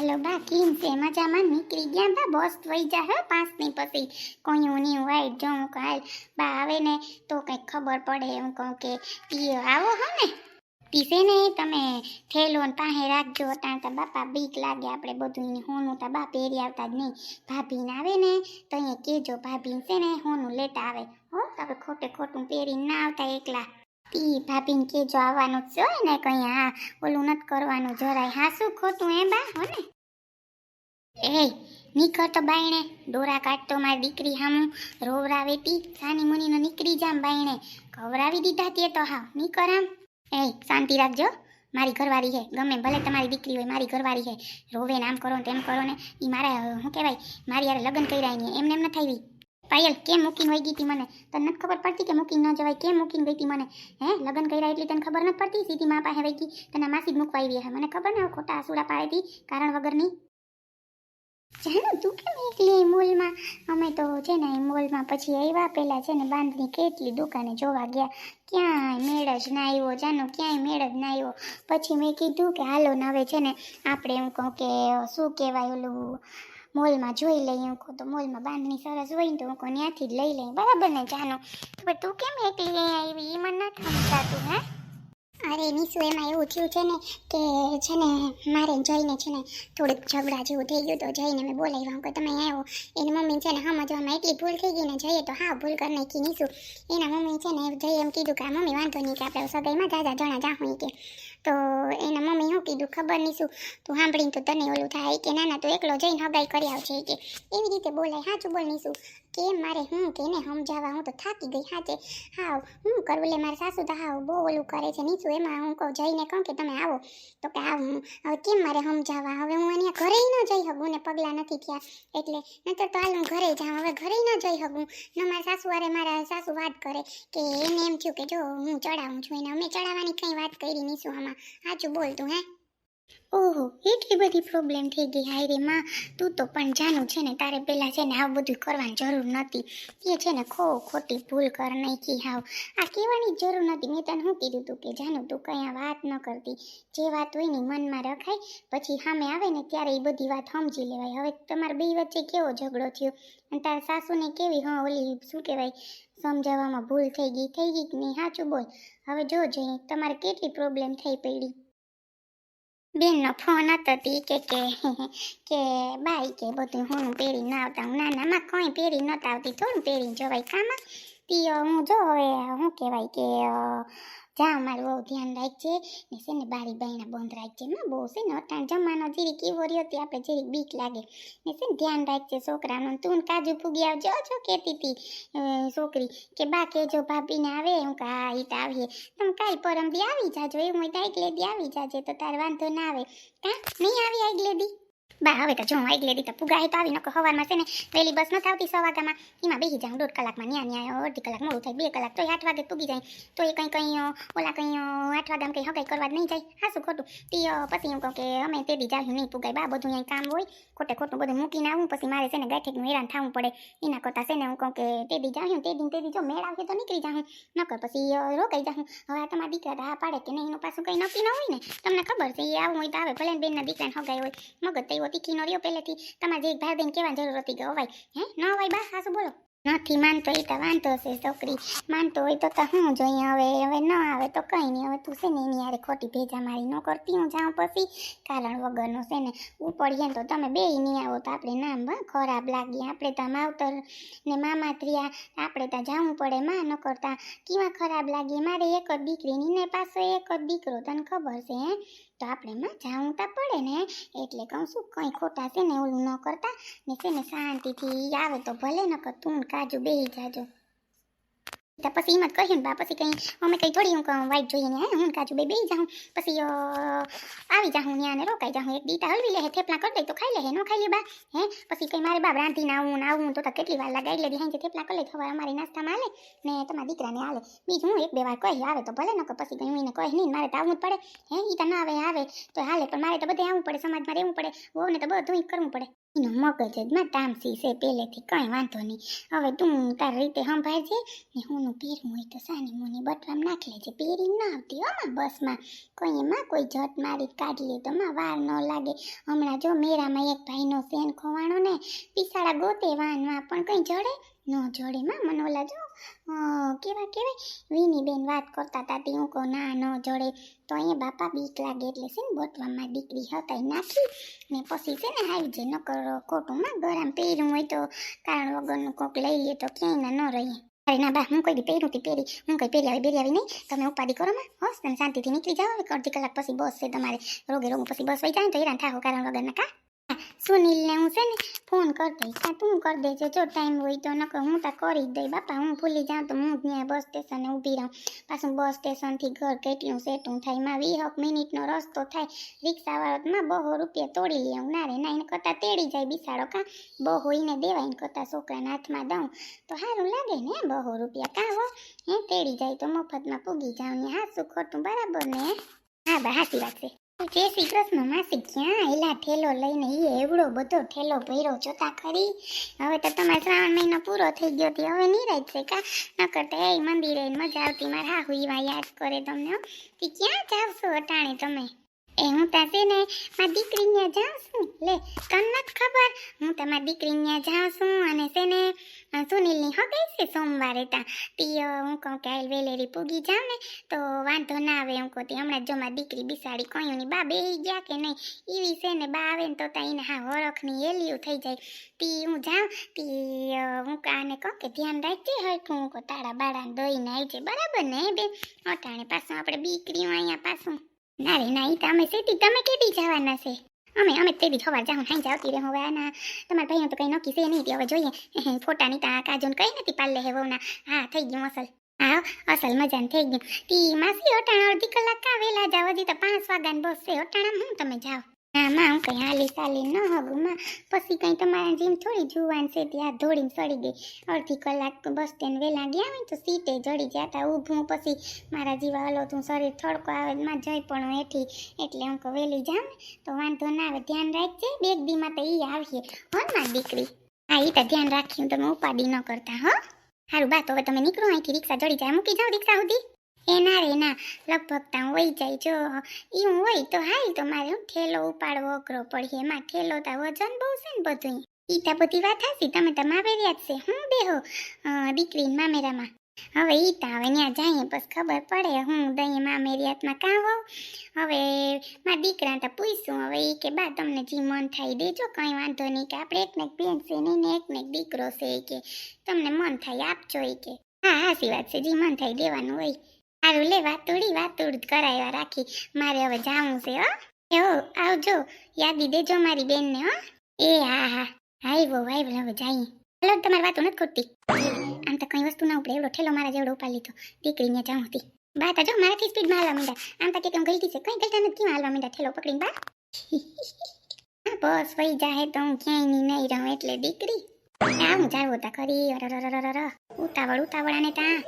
હાલો બા, કેમ છે? મજામાં? નીકળી ગયા બા બસ થઈ જા, હે, પાંચ પછી. કોઈ ની વાઈટ જોઉં કાલ બા આવે ને, તો કંઈક ખબર પડે, હું કહું કે ઈ આવો હો ને. પીસે ને, તમે થેલો પાસે રાખજો અટાણ તો બાપા બીક લાગે, આપણે બધું એને હોનું તો બા પહેરી આવતા જ નહીં. ભાભીને આવે ને, તો અહીંયા કહેજો ભાભીને છે ને, હોનું લેતા આવે. હો તમે ખોટે ખોટું પહેરીને ના આવતા એકલા. ઈ ભાભીને કેજો આવવાનું જ છે ને કંઈ, હા, ઓલું નથી કરવાનું, જરાય. હા, શું ખોટું એ બા, હો ને? એ નીકળ તો બાયણે, દોરા કાઢતો મારી દીકરી હામું રોવરાવેતી સાની મુનીનો નીકળી જામ બાયણે. ઘવરાવી દીધા તે તો હા નીકળ આમ. એ શાંતિ રાખજો, મારી ઘરવાળી છે ગમે ભલે તમારી દીકરી હોય, મારી ઘરવાળી છે રોવે ને આમ કરો ને તેમ કરો ને એ મારા શું કહેવાય, મારી યારે લગ્ન કર્યા એમને એમ ન થઈ પાયલ કેમ મૂકીને વહી ગઈ હતી મને? તને નથી ખબર પડતી કે મૂકીને ન જવાય? કેમ મૂકીને ગઈ હતી મને? હે, લગ્ન કર્યા એટલી તને ખબર નથી પડતી? સીધી મા પાસે વહી તને માસી જ મૂકવા આવી હે. મને ખબર ને ખોટા આસુડા પાડે હતી, કારણ વગરની. જાનું, તું કેમ એકલી મોલમાં? અમે તો છે ને મોલમાં પછી આવ્યા પહેલાં છે ને બાંધની કેટલી દુકાને જોવા ગયા. ક્યાંય મેળ જ ના આવ્યો, જાનું, ક્યાંય મેળ જ ના આવ્યો. પછી મેં કીધું કે હાલો ને હવે છે ને આપણે એમ કહું કે શું કહેવાય ઓલું મોલમાં જોઈ લઈ હું કહું તો મોલમાં બાંધણી સરસ હોય ને તો હું કહું ત્યાંથી જ લઈ લઈ. બરાબર ને, જાનો. પણ તું કેમ એકલી અહીંયા આવી? એ મને નથી સમજાતું હે? અરે નીસુ એમાં એવું થયું છે ને કે છે ને મારે જઈને છે ને થોડુંક ઝઘડા જેવું થઈ ગયું તો જઈને મેં બોલાવ્યા કે તમે આવ્યો એની મમ્મી છે ને સમજવામાં એટલી ભૂલ થઈ ગઈ ને જઈએ તો હા, ભૂલ કરી નાખી નિશુ. એના મમ્મી છે ને જઈએ એમ કીધું કે મમ્મી વાંધો નહીં કે આપણે સગાઈમાં દાદા જણા જાહું કે. તો એના મમ્મી શું કીધું ખબર નહીં શું તું સાંભળીને તો તને ઓલું થાય કે ના ના તો એકલો જઈને હગાઈ કરી આવશે કે. એવી રીતે બોલાય. સાચું બોલ નહીં શું કેમ મારે હું કે એને સમજાવવા, હું તો થાકી ગઈ હાચે. હાવ, હું કરવું લે મારા સાસુ તો હાવ બહુ ઓલું કરે છે, નીચું એમાં હું કહું, જઈને કહું કે તમે આવો. તો કે આવ હું હવે કેમ મારે સમજાવવા? હવે હું અહીંયા ઘરે ન જઈ શકું ને પગલાં નથી થયા. એટલે નહીં તો હાલ હું ઘરે જાઉં, હવે ઘરે ન જઈ શકું. ન મારા સાસુ અરે મારા સાસુ વાત કરે કે એને એમ થયું કે જો હું ચડાવું છું એને, અમે ચડાવવાની કંઈ વાત કરી નીશું આમાં. સાચું બોલતું હે? ઓહો, એટલી બધી પ્રોબ્લેમ થઈ ગઈ હાય રે માં. તું તો પણ જાણું છે ને, તારે પહેલાં છે ને આવું બધું કરવાની જરૂર નહોતી. એ છે ને ખો ખોટી ભૂલ કર નાખી હાવ. આ કહેવાની જરૂર નથી મેં તને શું કીધું તું કે જાનું તું કંઈ આ વાત ન કરતી. જે વાત હોય ને મનમાં રખાય, પછી સામે આવે ને ત્યારે એ બધી વાત સમજી લેવાય. હવે તમારા બે વચ્ચે કેવો ઝઘડો થયો? અને તારા સાસુને કેવી, હા, ઓલી શું કહેવાય, સમજાવવામાં ભૂલ થઈ ગઈ. થઈ ગઈ કે નહીં? સાચું બોલ. હવે જો જઈ તમારે કેટલી પ્રોબ્લેમ થઈ પડી? બેનનો ફોન હતો તી કે કે કે બાઈ કે બધું હું પહેરી ના આવતા. હું નાના માં કોઈ પહેરી નહોતા આવતી. થોડું પહેરીને જવાય. કામ તીઓ હું જો હવે શું કહેવાય કે જા, અમારું બહુ ધ્યાન રાખજે. ને છે ને, બારી બાયણા બંધ રાખજે. માં બહુ છે ને, અટાણ જમાનો જીરીક એવો રહ્યો તે આપણે જીરીક બીક લાગે. ને છે ને, ધ્યાન રાખજે છોકરાનું. તું કાજુ ફૂગી આવજો. જો કહેતી હતી છોકરી, કે બા કેજો ભાભીને આવે. હું કે હા તો આવીએ. તમે કાલ પરમ દી આવી જાજો. એવું હોય તો આગલે દી આવી જાજે, તો તારે વાંધો ના આવે. કાં? નહીં આવી આગલે દી બા, હવે તો જો આગલે દી તો પુગા તો આવી નકો સવારમાં છે ને વહેલી બસ નથી આવતી સો એમાં બેસી જાઉં, દોઢ કલાકમાં ન્યા ન્યા અડધી કલાક મોડું થાય, બે કલાક તો આઠ વાગે પૂગી જાય. તો એ કંઈ કંઈ ઓલા કંઈ આઠ વાગ્યામાં કંઈ હગાઈ કરવા જ નહીં જાય. હા, શું ખોટું? તે પછી હું કહું કે અમે તે દી જાયું નહીં પુગાય બા, બધું અહીં કામ હોય, ખોટે ખોટું બધું મૂકીને આવું, પછી મારે છે ને ગાંઠેકનું હેરાન થવું પડે. એના કરતાં છે ને હું કહું કે તે દી જાયું તે દી તે દી જો મેળ આવશે તો નીકળી જાઉં નકર પછી રોકાઈ જાઉં હવે તમારા દીકરા હા પાડે કે નહીં, એનું પાછું કંઈ નક્કી ન હોય ને. તમને ખબર છે, એ આવું હોય તો આવે, ભલે બેનના દીકરાને હગાઈ હોય. મગજ તો એવો તીખીનો રહ્યો પહેલેથી. તમારે જે ભાઈ બેન કહેવાની જરૂર હતી કે અવાય, હે? ન અવાય બા શું બોલો. નથી માનતો એ તો વાંધો છે છોકરી. માનતો હોય તો તો હું જોઈએ હવે હવે ન આવે તો કંઈ નહીં. હવે તું છે ને એની યારે ખોટી ભેજા મારી ન કરતી હું જાઉં પછી. કારણ વગરનું છે ને ઉપડીએ તો તમે બે નહીં આવો તો આપણે નામ ખરાબ લાગીએ. આપણે તો માવતર ને મામા ત્રિયા આપણે તો જાવું પડે માં ન કરતા કેવા ખરાબ લાગીએ. મારે એક જ દીકરીની ને પાછો એક જ દીકરો, તને ખબર છે, હે? તો આપણે માં જાવું તો પડે ને. એટલે કહું છું, કંઈ ખોટા છે ને ઓલું ન કરતા. ને છે ને શાંતિથી આવે તો ભલે ન કર તું કાજુ બેહી જાજો. પછી એમ જ કહ્યું ને બા, પછી કંઈ અમે કંઈ થોડી હું વાઈટ જોઈએ ને, હું ને કાજુ બે બેસી જાઉં. પછી આવી જાઉં ત્યાં ને રોકાઈ જાઉં. એક દીટા હલવી લે થેપલા કરી દઈ તો ખાઈ લે નો ખાઈ લે બા, હે. પછી કંઈ મારે બા રાંધીને આવું ને આવું, તો કેટલી વાર લાગે લેધી હાઈ થેપલા કરી લે સવારે અમારી નાસ્તામાં હાલે ને તમારા દીકરાને હાલે. બીજું હું, એક બે વાર કહી, આવે તો ભલે ન પછી કંઈ એને કહી નહીં મારે તો આવવું જ પડે. હે, ઈ તો ના આવે આવે તો હાલે, પણ મારે તો બધે આવવું પડે, સમાજમાં રહેવું પડે. વહુને તો બધું કરવું પડે. એનો મગજ જ માં તામસી છે પહેલેથી કંઈ વાંધો નહીં. હવે તું તારી રીતે સંભાળજે, ને હુંનું પહેરવું હોય તો સાની મુની બટરામ નાખ લેજે. પહેરી ન આવતી હોમાં બસમાં. કોઈ એમાં કોઈ જટ મારી કાઢી લે તો માં વાર ન લાગે. હમણાં જો મેરામાં એક ભાઈનો સેન ખોવાણો ને, પિસાળા ગોતે વાનમાં પણ કંઈ જડે? ન જડે માં, મને ઓલા જો કેવા કેવાય વીની બેન વાત કરતા હતા હું કહું, ના, ન જડે. તો અહીંયા બાપા બીક લાગે એટલે છે ને બોટવામાં દીકરી હતા નાખી ને પછી છે ને આવી જે નકર ખોટું માં ગરમ પહેર્યું હોય તો કારણ વગરનું કોક લઈ લે તો ક્યાંય ના રહીએ અરે ના, બા, હું કોઈ પહેરું તી પહેરી. હું કઈ પહેરી આવી બેરી આવી નહીં. તમે ઉપાધિ કરો, માં. હોસ, તમે શાંતિથી નીકળી જાઓ. અડધી કલાક પછી બસ છે તમારે. રોગે રોગ પછી બસ વહી જાય તો હેરાન થાકો કારણ વગરના, કા? સુનિલને હું છે ને ફોન કરી દઈશ. ત્યાં તું કરી દેજે. જો ટાઈમ હોય તો. નકર હું તો કરી જ દઈ બાપા, હું ભૂલી જાઉં તો હું ત્યાં બસ સ્ટેશને ઊભી રહું. પાછું બસ સ્ટેશનથી ઘર કેટલું સેટું થાય. માં વીસ મિનિટનો રસ્તો થાય. રિક્ષાવાળામાં બહુ રૂપિયા તોડી લેવું. ના રે, ના, એને કરતાં તેડી જાય બિસાડો. કાં? બહુ એને દેવાય, એને કરતાં છોકરાના હાથમાં દઉં. તો સારું લાગે ને બહુ રૂપિયા. કાં હો? હે, તેડી જાય તો મફતમાં પૂગી જાઉં ને હા, શું ખોટું? બરાબર ને? હા, બા, સાચી વાત છે. જય શ્રી કૃષ્ણ માસી ક્યાં એલા ઠેલો લઈને એ એવડો બધો ઠેલો ભર્યો જોતા ખરી. હવે તો તમારે શ્રાવણ મહિનો પૂરો થઈ ગયો હતી હવે નિરાજ છે કા? નકર તો એ મંદિરે મજા આવતી. મારા હા હુઈવા યાદ કરે તમને હો. ક્યાં જાવશો અટાણે તમે? એ હું તા છે ને મારી દીકરી ત્યાં જાઉં છું. લે તને નથી ખબર હું તમારી મારી દીકરી ત્યાં જાઉં છું અને છે ને અ, હો ગઈ છે સોમવારે તા. તી હું કહું કે આઈ વેલેરી પૂગી જાઉં ને તો વાંધો ના આવે હું કહું તી. હમણાં જો મારી દીકરી બિસાડી કયુંની બા બે ગયા કે નહીં એવી છે ને બા આવે ને તો તા એને હા વરખની એલિયું થઈ જાય. તી હું જાઉં તી હું કાને કહું કે ધ્યાન રાખજે હરખું હું કહું તારા બાળાને દોઈને આવી જાય બરાબર ને બે અટાણે પાછું આપણે બીકરીઓ અહીંયા પાછું ના રે, ના એ તો અમે સીધી તમે કેદી જવાના છે? અમે અમે તેદી ખબર જાઉં, હાઈ જાવતી રહે હવે આના તમારા ભાઈઓ તો કંઈ નક્કી છે નહીં તે હવે જોઈએ. ફોટા નહીં તા કાજુન કઈ નથી પાલે હે વહુના. હા, થઈ ગયું અસલ. હા, અસલ મજાન થઈ ગયું. તી માસી અટાણા અડધી કલાક કા વેલા જાવ, હજી તો પાંચ વાગ્યાની બસ છે. અટાણા હું તમે જાઓ? ના આમ કંઈ હાલી ચાલી ન હગું માં. પછી કંઈ તમારા જેમ થોડી જુવાન છે ત્યાં ધોળીને સડી ગઈ. અડધી કલાક બસ સ્ટેન્ડ વેલા ગયા હોય તો સીટે જડી ગયા હતા ઊભું પછી મારા જીવા હલો તું શરીર થડકો આવે માં જઈ પણ હેઠી. એટલે હું વહેલી જાઉં તો વાંધો ના આવે, ધ્યાન રાખજે. બે દીમાં તો એ આવીએ. હો ને દીકરી. હા એ તો ધ્યાન રાખ્યું તમે ઉપાડી ન કરતા, હો. સારું બા, તો હવે તમે નીકળો અહીંથી, રિક્ષા જડી જાય. મૂકી જાઓ રિક્ષા સુધી. એ ના રે, ના. લગભગ તા વહી જાય. જો એવું હોય તો હાલ તો મારે હું ઠેલો ઉપાડવો, અઘરો પડી. એમાં ઠેલો તા વજન બહુ છે ને બધું ઈતા બધી વાત હાસી તમે તો માવેરિયા જ છે. હું બેહો? દીકરી મામેરામાં. હવે ઈ તા હવે ત્યાં જઈએ બસ ખબર પડે. હું દહીં મામેરિયાતમાં કાં હોઉં હવે મારા દીકરા તો પૂછશું હવે એ કે, બા, તમને જી મન થાય દેજો. કંઈ વાંધો નહીં કે આપણે એકને એક બેન છે નહીં એક એક દીકરો છે કે. તમને મન થાય આપજો એ કે. હા, હાસી વાત છે. જી મન થાય દેવાનું હોય. સારું લે, વાતુડી, વાતુડ કરાવ્યા રાખી. મારે હવે જાવું છે, હો. એવો આવજો. યાદી દેજો મારી બેનને, હો. એ, હા હા. આવ્યો આવ્યો હવે જઈએ. હલો, તમારી વાતો નથી ખોટતી. આમ તો કઈ વસ્તુ ના ઉપડે. એવડો ઠેલો મારા જેવડો ઉપાડી લીધો. દીકરીને જાઉં હતી. બા, તો જો, મારાથી સ્પીડમાં હાલવા માંડ્યા. આમ તો કે હું ગલતી છે. કઈ ગલતા નથી. કેમ હાલવા માંડ્યા ઠેલો પકડીને, બા? બસ વહી જાહે તો હું ક્યાંય નહીં રહું. એટલે દીકરી, આમ જાવ તા ખરી. ઉતાવળ ઉતાવળ આને તા.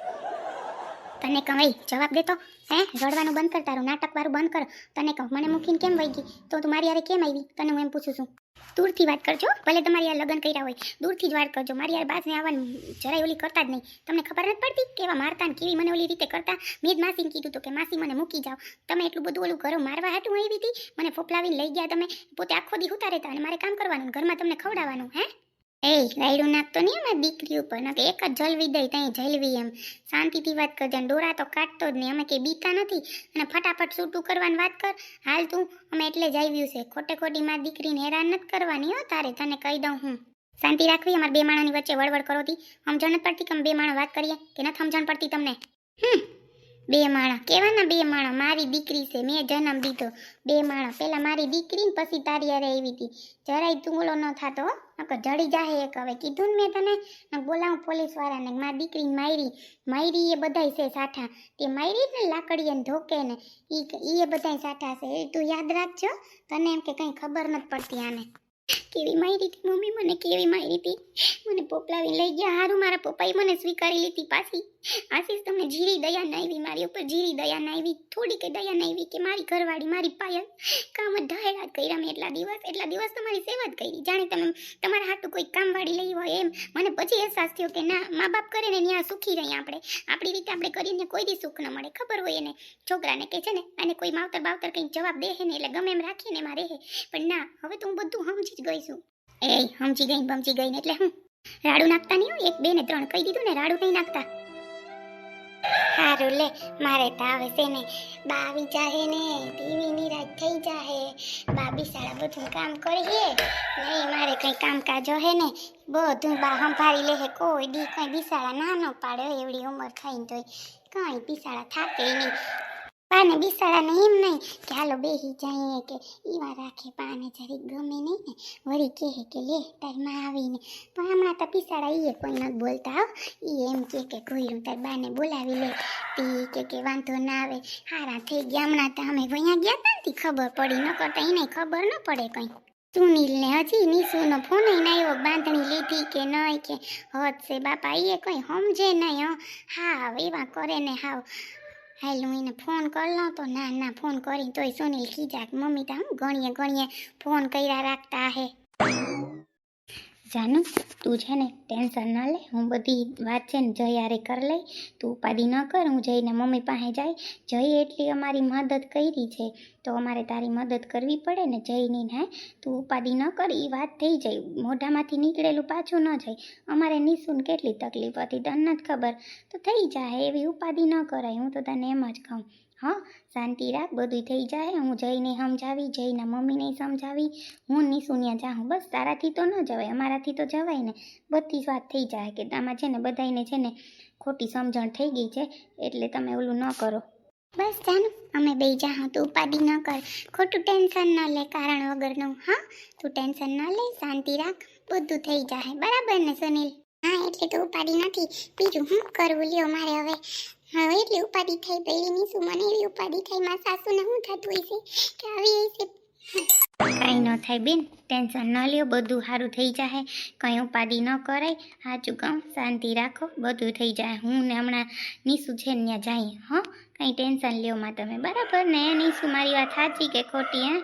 તને કહું "એય, જવાબ દેતો હે રડવાનું બંધ કર તારું નાટક વાળું બંધ કર. તને કહું મને મૂકીને કેમ વહી ગઈ તો તું મારી યારે કેમ આવી? તને હું એમ પૂછું છું. દૂરથી વાત કરજો ભલે તમારી યાર લગ્ન કર્યા હોય. દૂરથી જ વાત કરજો. મારી યાર બાજને આવવાનું જરાય ઓલી કરતા જ નહીં. તમને ખબર નથી પડતી કેવા મારતા ને કેવી મને ઓલી રીતે કરતા? મેં જ માસીને કીધું હતું કે માસી મને મૂકી જાઓ. તમે એટલું બધું ઓલું ઘરો મારવા હાટું આવી હતી? મને ફોપલાવીને લઈ ગયા તમે? પોતે આખો દી ઉતારે હતા અને મારે કામ કરવાનું ઘરમાં તમને ખવડાવવાનું હે? એ રાયડું નાખતો નહીં અમારી દીકરી ઉપર. ના એક જ જલવી દઈ ત્યાં જલવી એમ. શાંતિથી વાત કરજે અને તો કાઢતો જ નહીં. અમે કંઈ બીતા નથી. અને ફટાફટ છૂટું કરવાની વાત કર. હાલ તું, અમે એટલે જ આવ્યું છે. ખોટે ખોટી મારી દીકરીને હેરાન નથી કરવાની. હો, તારે તને કહી દઉં હું. શાંતિ રાખવી, અમારા બે માણસની વચ્ચે વળવળ કરો હતી સમજણ નથી પડતી કે અમે બે માણા વાત કરીએ કે નથી સમજણ પડતી તમને? હમ, બે માણસ કેવાના બે માણસ મારી દીકરી છે. મેં જન્મ દીધો. બે માણસ પેલા મારી દીકરી ને પછી તારી અરે આવી હતી જરાય તું ઓલો ન થાતો નકર જડી જાહે એક. હવે કીધું ને મેં તને, ને બોલાવું પોલીસ વાળાને કે મારી દીકરી માયરી માયરી એ બધાય છે સાઠા. તે મારી ને લાકડીએ ને ધોકે ને ઈ એ બધાય સાઠા છે. એ તું યાદ રાખજો, તને એમ કે કંઈ ખબર નથી પડતી આને. કેવી મારી મમ્મી મને કેવી મારી મને પોપલાવી લઈ ગયા. હારું, મારા પપ્પાએ મને સ્વીકારી લીધી પાછી. આશીષ, તમને જીરી દયા નાઈવી મારી ઉપર જીરી દયા ના આવી. થોડી કે દયા નાઈવી કે મારી ઘરવાળી, મારી પાયલ, કામ ઢાયરા કર્યા મેં એટલા દિવસ. એટલા દિવસ તમારી સેવા જ કરી. જાણે તમે તમારા હાટું કોઈ કામવાળી લઈ હોય એમ. મને પછી અહેસાસ થયો કે ના મા બાપ કરે ને ત્યાં સુખી રહીએ આપણે. આપણી રીતે આપણે કરીને કોઈ દી સુખ ન મળે. ખબર હોય એને છોકરાને કે છે ને અને કોઈ માવતર બાવતર કંઈક જવાબ દે ને એટલે ગમે એમ રાખીને એમાં રહે. પણ ના, હવે તો હું બધું સમજી જ ગઈ છું એ સમજી ગઈ બમજી ગઈ એટલે હું? રાડું નાખતા નહીં એક, બે ને ત્રણ કહી દીધું ને, રાડું નહીં નાખતા. સારું લે, મારે તો છે ને બા જાહે ને, ટીવી રાત થઈ જાહે. બા બિસાડા બધું કામ કરીએ. નહીં, મારે કંઈ કામકાજ હે ને, બધું બા સંભાળી લે કોઈ દી કંઈ બિસાડા ના ન પાડે એવડી ઉંમર થઈને તોય કંઈ બિસાડા થાકે નહીં. પાને બિસાડાને એમ નહીં કે હાલો બેહી જઈએ કે ઈવા રાખે પાને જરીક ગમે નહીં ને. વળી કહે કે લે તારમાં આવીને. પણ હમણાં તો બિસાડા ઈએ કોઈ નથી બોલતા હો. ઈ એમ કે કે કોઈરું તાર બાને બોલાવી લે. તી કે કે વાંધો ના આવે. હારા થઈ ગયા. હમણાં તો અમે વયા ગયા હતા ને ખબર પડી. ન કરતા એને ખબર ન પડે કંઈ. સુનિલને હજી નીસુનો ફોન આવ્યો બાંધણી લીધી કે નહીં કે. હદ છે બાપા એ કંઈ સમજે નહીં હા. એવા કરે ને હાવ. હાલ હું એને ફોન કરી લઉં તો ના ના ફોન કરી તોય સુનિલ ખીજા કે મમ્મી તો હું ગણીએ ગણીએ ફોન કર્યા રાખતા હે. જાનુ, તું છે ને ટેન્શન ના લે. હું બધી વાત છે ને જય હારે કરી લઈ. તું ઉપાધિ ન કર. હું જઈને મમ્મી પાસે જાય. જઈ એટલી અમારી મદદ કરી છે. તો અમારે તારી મદદ કરવી પડે ને જઈને હે? તું ઉપાધિ ન કર. એ વાત થઈ જાય. મોઢામાંથી નીકળેલું પાછું ન જાય. અમારે નિસુન કેટલી તકલીફ હતી તને નથી ખબર. તો થઈ જાય. એવી ઉપાધિ ન કરાય. હું તો તને એમ જ કહું. હા, શાંતિ રાખ બધું થઈ જાય. હું જઈને સમજાવી, જઈને મમ્મીને સમજાવી. હું નિશુન્યા જાઉં. બસ, તારાથી તો ન જવાય, અમારાથી તો જવાય ને. બધી વાત થઈ જાય કે આમાં છે ને, બધાયને છે ને, ખોટી સમજણ થઈ ગઈ છે, એટલે તમે ઓલું ન કરો. બસ જાન અમે બે જા હા તું ઉપાડી ન કર. ખોટું ટેન્શન ન લે, કારણ વગરનું. હા, તું ટેન્શન ન લે, શાંતિ રાખ. બધું થઈ જાય. બરાબર ને, સુનિલ? હા, એટલે તો ઉપાડી નથી. બીજું હું કરવું? લ્યો મારે હવે. હવે એટલી ઉપાધિ થઈ પેલી ની શું મને એવી ઉપાધિ થઈ, મારા સાસુને શું થતું હશે કે આવી હશે? કાંઈ ન થાય બેન, ટેન્શન ન લ્યો, બધું સારું થઈ જાય કંઈ ઉપાધિ ન કરાય, સાચું કહું, શાંતિ રાખો, બધું થઈ જાય. હું ને હમણાં નીસુ છે ત્યાં જાય, હં? કંઈ ટેન્શન લ્યો માં તમે, બરાબર ને? નીસુ મારી વાત સાચી કે ખોટી, હે?